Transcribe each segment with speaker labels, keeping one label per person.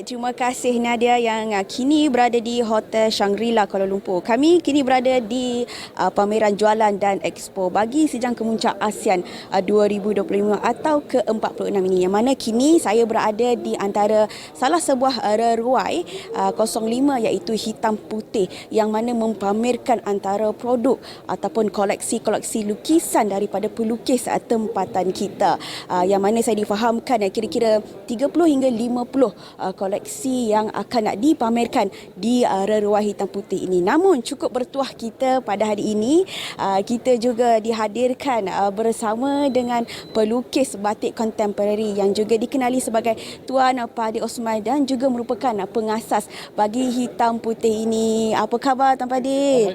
Speaker 1: terima kasih Nadia yang uh, kini berada di Hotel Shangri-La Kuala Lumpur. Kami kini berada di uh, pameran jualan dan expo bagi Sidang Kemuncak ASEAN uh, 2025 atau ke-46 ini. Yang mana kini saya berada di antara salah sebuah uh, reruai uh, 05 iaitu hitam putih yang mana mempamerkan antara produk ataupun koleksi-koleksi lukisan daripada pelukis uh, tempatan kita. Uh, yang mana saya difahamkan uh, kira-kira 30 hingga 50 uh, koleksi yang akan nak dipamerkan di uh, reruai hitam putih ini. Namun cukup bertuah kita pada hari ini uh, kita juga dihadirkan uh, bersama dengan pelukis batik kontemporari yang juga dikenali sebagai Tuan Padi Osman dan juga merupakan pengasas bagi hitam putih ini. Apa khabar Tuan Padi?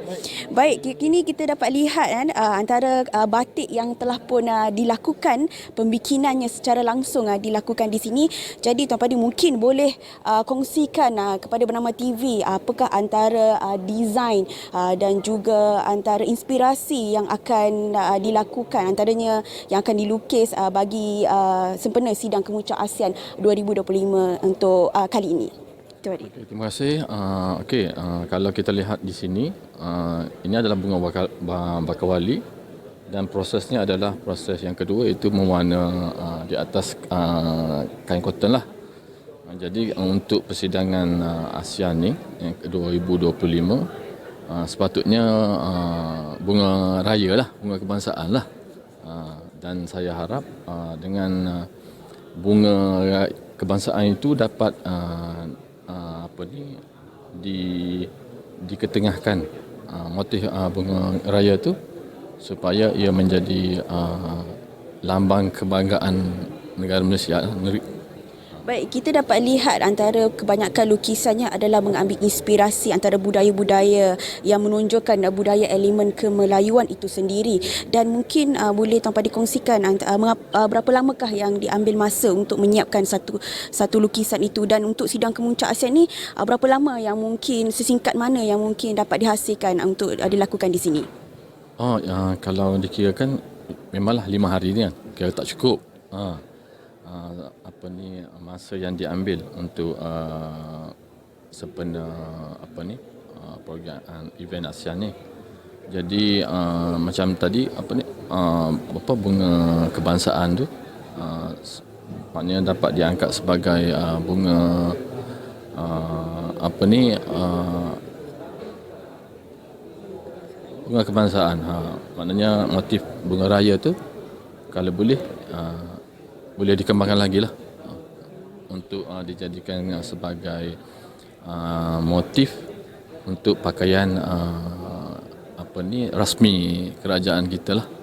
Speaker 1: Baik, baik kini kita dapat lihat kan uh, antara uh, batik yang telah pun uh, dilakukan pembikinannya secara langsung uh, dilakukan di sini. Jadi Tuan Padi mungkin boleh uh, kongsikan uh, kepada bernama TV apakah antara uh, desain uh, dan juga antara inspirasi yang akan uh, dilakukan antaranya yang akan dilukis uh, bagi uh, sempena sidang kemuncak ASEAN 2025 untuk uh, kali ini.
Speaker 2: Okay, terima kasih. Uh, Okey, uh, kalau kita lihat di sini, uh, ini adalah bunga bakal, ba- bakawali dan prosesnya adalah proses yang kedua iaitu mewarna uh, di atas uh, kain cotton lah. Uh, jadi uh, untuk persidangan uh, ASEAN ni yang ke 2025 uh, sepatutnya bunga raya lah, bunga kebangsaan lah. Dan saya harap dengan bunga kebangsaan itu dapat apa ni di diketengahkan motif bunga raya itu supaya ia menjadi lambang kebanggaan negara Malaysia negeri
Speaker 1: Baik, kita dapat lihat antara kebanyakan lukisannya adalah mengambil inspirasi antara budaya-budaya yang menunjukkan uh, budaya elemen kemelayuan itu sendiri. Dan mungkin uh, boleh Tuan Padi kongsikan uh, uh, berapa lamakah yang diambil masa untuk menyiapkan satu satu lukisan itu dan untuk sidang kemuncak ASEAN ni uh, berapa lama yang mungkin sesingkat mana yang mungkin dapat dihasilkan uh, untuk uh, dilakukan di sini?
Speaker 2: Oh, uh, kalau dikirakan memanglah lima hari ni kan, kira tak cukup. Uh, uh, apa ni masa yang diambil untuk uh, sempena apa ni uh, program uh, event ASEAN ni. Jadi uh, macam tadi apa ni uh, apa bunga kebangsaan tu uh, maknanya dapat diangkat sebagai uh, bunga uh, apa ni uh, bunga kebangsaan ha maknanya motif bunga raya tu kalau boleh uh, boleh dikembangkan lagi lah. Untuk uh, dijadikan uh, sebagai uh, motif untuk pakaian uh, apa ni rasmi kerajaan kita lah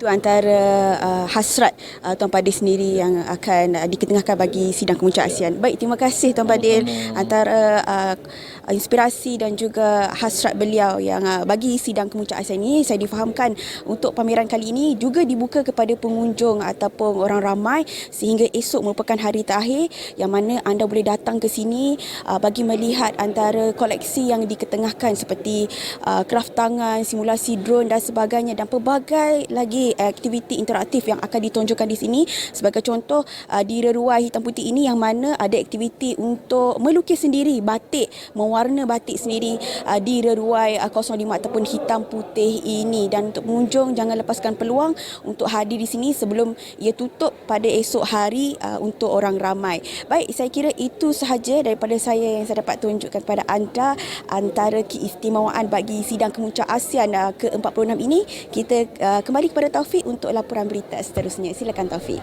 Speaker 1: itu antara uh, hasrat uh, Tuan Padil sendiri yang akan uh, diketengahkan bagi sidang kemuncak ASEAN. Baik, terima kasih Tuan Padil antara uh, inspirasi dan juga hasrat beliau yang uh, bagi sidang kemuncak ASEAN ini. Saya difahamkan untuk pameran kali ini juga dibuka kepada pengunjung ataupun orang ramai sehingga esok merupakan hari terakhir yang mana anda boleh datang ke sini uh, bagi melihat antara koleksi yang diketengahkan seperti uh, kraft tangan, simulasi drone dan sebagainya dan pelbagai lagi aktiviti interaktif yang akan ditonjolkan di sini sebagai contoh uh, di reruai hitam putih ini yang mana ada aktiviti untuk melukis sendiri batik mewarna batik sendiri uh, di reruai uh, 05 ataupun hitam putih ini dan untuk pengunjung jangan lepaskan peluang untuk hadir di sini sebelum ia tutup pada esok hari uh, untuk orang ramai. Baik, saya kira itu sahaja daripada saya yang saya dapat tunjukkan kepada anda antara keistimewaan bagi sidang kemuncak ASEAN uh, ke-46 ini. Kita uh, kembali kepada Taufik untuk laporan berita seterusnya. Silakan Taufik.